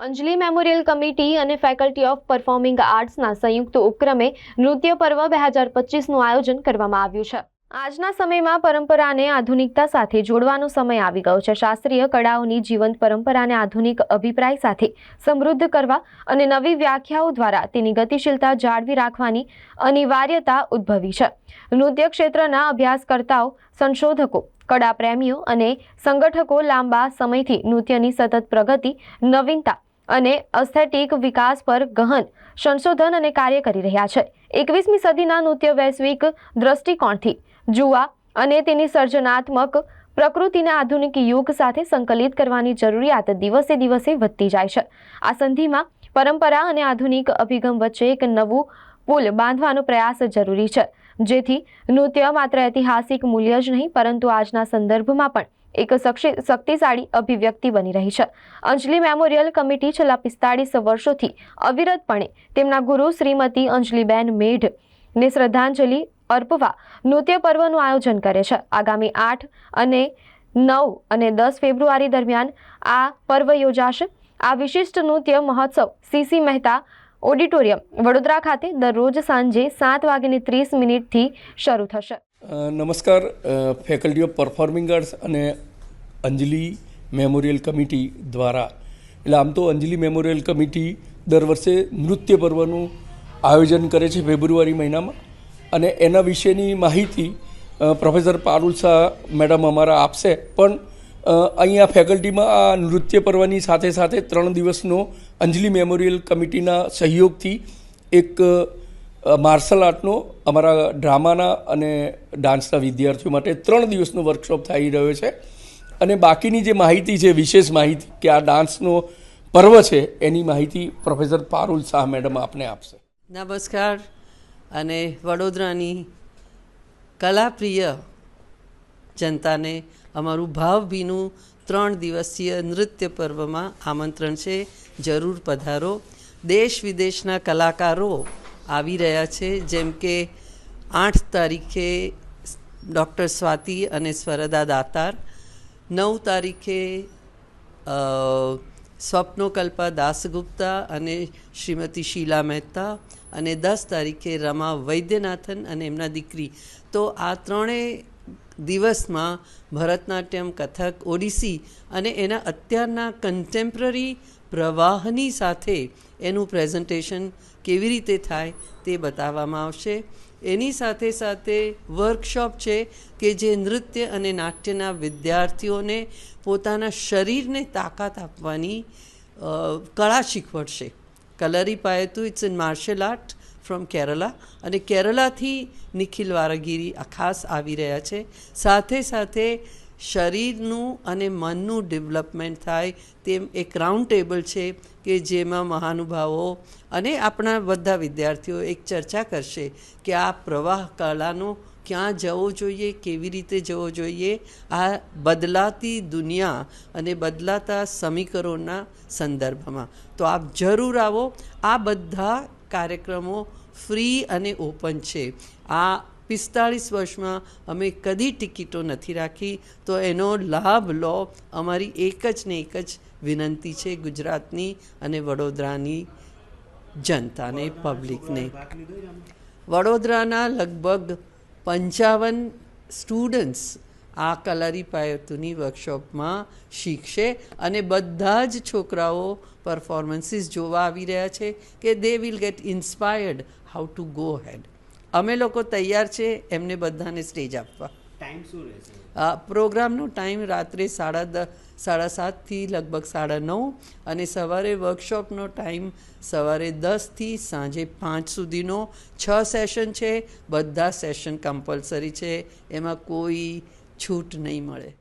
અંજલિ memorial committee અને faculty of performing આર્ટ્સના સંયુક્ત ઉપક્રમે નૃત્ય પર્વ બે હજાર પચીસનું આયોજન કરવામાં આવ્યું છે. આજના સમયમાં પરંપરાને આધુનિકતા સાથે જોડવાનો સમય આવી ગયો છે. શાસ્ત્રીય કળાઓની જીવંત પરંપરાને આધુનિક અભિપ્રાય સાથે સમૃદ્ધ કરવા અને નવી વ્યાખ્યાઓ દ્વારા તેની ગતિશીલતા જાળવી રાખવાની અનિવાર્યતા ઉદ્ભવી છે. નૃત્ય ક્ષેત્રના અભ્યાસકર્તાઓ, સંશોધકો કળા પ્રેમીઓ અને સંગઠકો લાંબા સમયથી નૃત્યની સતત પ્રગતિ, નવીનતા અને અસ્થેટિક વિકાસ પર ગહન સંશોધન અને કાર્ય કરી રહ્યા છે. એકવીસમી સદીના નૃત્ય વૈશ્વિક દ્રષ્ટિકોણથી જુવા અને તેની સર્જનાત્મક પ્રકૃતિને આધુનિક યુગ સાથે સંકલિત કરવાની જરૂરિયાત દિવસે દિવસે વધતી જાય છે. આ સંધિમાં પરંપરા અને આધુનિક અભિગમ વચ્ચે એક નવું પુલ બાંધવાનો પ્રયાસ જરૂરી છે. જેથી નૃત્ય માત્ર ઐતિહાસિક મૂલ્ય જ નહીં, પરંતુ આજના સંદર્ભમાં પણ એક શક્તિશાળી અભિવ્યક્તિ બની રહી છે. અંજલિ મેમોરિયલ કમિટી છેલ્લા પિસ્તાળીસ વર્ષોથી અવિરતપણે તેમના ગુરુ શ્રીમતી અંજલિબેન મેઢ ને શ્રદ્ધાંજલિ અર્પવા નૃત્ય પર્વનું આયોજન કરે છે. આગામી આઠ અને નવ અને દસ ફેબ્રુઆરી દરમિયાન આ પર્વ યોજાશે. આ વિશિષ્ટ નૃત્ય મહોત્સવ સીસી મહેતા ઓડિટોરિયમ વડોદરા ખાતે દરરોજ સાંજે સાત વાગ્યાને ત્રીસ મિનિટથી શરૂ થશે. નમસ્કાર. ફેકલ્ટી ઓફ પરફોર્મિંગ આર્ટ્સ અને અંજલિ મેમોરિયલ કમિટી દ્વારા. એટલે આમ તો અંજલિ મેમોરિયલ કમિટી દર વર્ષે નૃત્ય પર્વનું આયોજન કરે છે ફેબ્રુઆરી મહિનામાં. અને એના વિશેની માહિતી પ્રોફેસર પારુલ શાહ મેડમ અમારા આપશે. પણ અહીંયા ફેકલ્ટીમાં આ નૃત્ય પર્વની સાથે સાથે ત્રણ દિવસનો અંજલિ મેમોરિયલ કમિટીના સહયોગથી એક માર્શલ આર્ટનો અમારા ડ્રામાના અને ડાન્સના વિદ્યાર્થીઓ માટે ત્રણ દિવસનો વર્કશોપ થઈ રહ્યો છે. અને બાકીની જે માહિતી છે, વિશેષ માહિતી કે આ ડાન્સનો પર્વ છે, એની માહિતી પ્રોફેસર પારુલ શાહ મેડમ આપને આપશે. નમસ્કાર. અને વડોદરાની કલાપ્રિય જનતાને અમારું ભાવભીનું ત્રણ દિવસીય નૃત્ય પર્વમાં આમંત્રણ છે. જરૂર પધારો. દેશ વિદેશના કલાકારો આવી રહ્યા છે, જેમ કે આઠ તારીખે ડૉક્ટર સ્વાતિ અને સ્વરદા દાતાર, નવ તારીખે સ્વપ્નોકલ્પા દાસગુપ્તા અને શ્રીમતી શીલા મહેતા અને દસ તારીખે રમા વૈદ્યનાથન અને એમના દીકરી. તો આ ત્રણેય દિવસમાં ભરતનાટ્યમ કથક, ઓડિસી અને એના અત્યારના કન્ટેમ્પરરી પ્રવાહની સાથે એનું પ્રેઝન્ટેશન કેવી રીતે થાય તે બતાવવામાં આવશે. એની સાથે સાથે વર્કશોપ છે કે જે નૃત્ય અને નાટ્યના વિદ્યાર્થીઓને પોતાના શરીરને તાકાત આપવાની કળા શીખવડશે. Kalaripayattu it's in martial art from Kerala અને કેરલાથી નિખિલ વારાગીરી આ ખાસ આવી રહ્યા છે. સાથે સાથે શરીરનું અને મનનું ડેવલપમેન્ટ થાય તેમ એક રાઉન્ડ ટેબલ છે કે જેમાં મહાનુભાવો અને આપણા બધા વિદ્યાર્થીઓ એક ચર્ચા કરશે કે આ પ્રવાહ કલાનો ક્યાં જવો જોઈએ, કેવી રીતે જવો જોઈએ? આ બદલાતી દુનિયા અને બદલાતા સમીકરણોના સંદર્ભમાં. તો આપ જરૂર આવો. આ બધા કાર્યક્રમો ફ્રી અને ઓપન છે. આ પિસ્તાળીસ વર્ષમાં અમે કદી ટિકિટો નથી રાખી, તો એનો લાભ લો. અમારી એક જ ને એક જ વિનંતી છે ગુજરાતની અને વડોદરાની જનતાને, પબ્લિકને. વડોદરાના લગભગ પંચાવન સ્ટુડન્ટ્સ આ કલારી પાયતુની વર્કશોપમાં શીખશે અને બધા જ છોકરાઓ પરફોર્મન્સીસ જોવા આવી રહ્યા છે કે they will get inspired how to go ahead અમે લોકો તૈયાર છે એમને બધાને સ્ટેજ આપવા. ટાઈમ શું રહેશે આ પ્રોગ્રામનો ટાઈમ રાત્રે સાડા દસ સાડા સાતથી લગભગ સાડા નવ અને સવારે વર્કશોપનો ટાઈમ સવારે દસથી સાંજે પાંચ સુધીનો. છ સેશન છે બધા સેશન કમ્પલસરી છે. એમાં કોઈ છૂટ નહીં મળે.